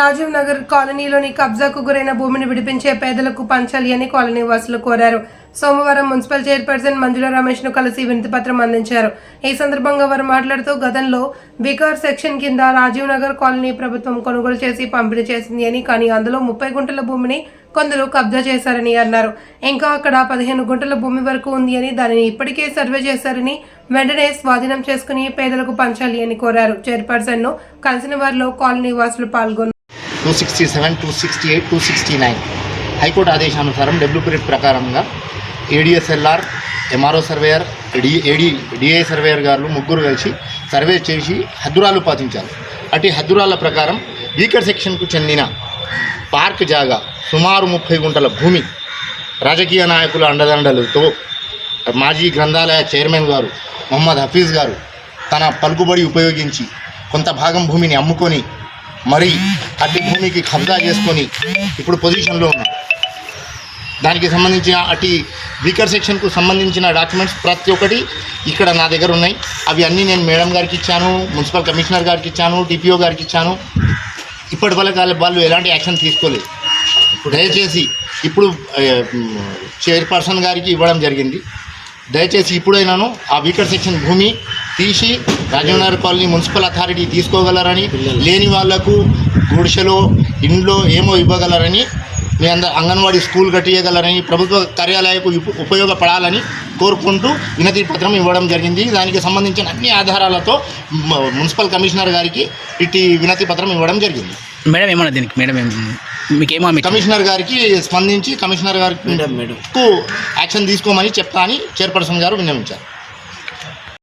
రాజీవ్ నగర్ కాలనీలోని కబ్జాకు గురైన భూమిని విడిపించే పేదలకు పంచాలి అని కాలనీ వాసులు కోరారు. సోమవారం మున్సిపల్ చైర్పర్సన్ మంజుల రమేష్ను కలిసి వినతిపత్రం అందించారు. ఈ సందర్భంగా వారు మాట్లాడుతూ గతంలో వికార్ సెక్షన్ కింద రాజీవ్ నగర్ కాలనీ ప్రభుత్వం కొనుగోలు చేసి పంపిణీ చేసింది అని కానీ అందులో ముప్పై గుంటల భూమిని కొందరు కబ్జా చేశారని అన్నారు. ఇంకా అక్కడ పదిహేను గుంటల భూమి వరకు ఉంది అని దానిని ఇప్పటికే సర్వే చేశారని వెంటనే స్వాధీనం చేసుకుని పేదలకు పంచాలి అని కోరారు. చైర్పర్సన్ను కలిసిన వారిలో కాలనీ వాసులు పాల్గొన్నారు. Two sixty seven two sixty eight two sixty nine. High court ఆదేశానుసారం డబ్ల్యూ పీరియడ్ ప్రకారంగా ADSLR MRO surveyor D AD DA surveyor గారు ముగ్గురు కలిసి సర్వే చేసి హద్దురాలు పాటించారు. అటు హద్దురాల ప్రకారం వీకర్ సెక్షన్కు చెందిన పార్క్ జాగా సుమారు ముప్పై గుంటల భూమి రాజకీయ నాయకుల అండదండలతో మాజీ గ్రంథాలయ చైర్మన్ గారు మొహమ్మద్ హఫీజ్ గారు తన పలుకుబడి ఉపయోగించి కొంత భాగం భూమిని అమ్ముకొని మరి అట్టి భూమికి కబ్జా చేసుకొని ఇప్పుడు పొజిషన్లో ఉన్నారు దానికి సంబంధించిన అటు వీకర్ సెక్షన్కు సంబంధించిన డాక్యుమెంట్స్ ప్రతి ఒక్కటి ఇక్కడ నా దగ్గర ఉన్నాయి. అవి అన్నీ నేను మేడం గారికి ఇచ్చాను మున్సిపల్ కమిషనర్ గారికి ఇచ్చాను డిపిఓ గారికి ఇచ్చాను. ఇప్పటి వరకు వాళ్ళు ఎలాంటి యాక్షన్ తీసుకోలేదు. దయచేసి ఇప్పుడు చైర్పర్సన్ గారికి ఇవ్వడం జరిగింది. దయచేసి ఇప్పుడైనాను ఆ వీకర్ సెక్షన్ భూమి తీసి Rajiv Nagar colony municipal authority తీసుకోగలరని లేని వాళ్ళకు గుడిసెలో ఇండ్లో ఏమో ఇవ్వగలరని మీ అందరు అంగన్వాడీ స్కూల్ కట్టియగలరని ప్రభుత్వ కార్యాలయకు ఉప- ఉపయోగపడాలని కోరుకుంటూ వినతి పత్రం ఇవ్వడం జరిగింది. దానికి సంబంధించిన అన్ని ఆధారాలతో మున్సిపల్ కమిషనర్ గారికి ఇట్టి వినతి పత్రం ఇవ్వడం జరిగింది. మేడం ఏమన్నా దీనికి మేడం మీకేమో మీకు కమిషనర్ గారికి స్పందించి కమిషనర్ గారికి యాక్షన్ తీసుకోమని చెప్తా అని చైర్పర్సన్ గారు విన్నవించారు.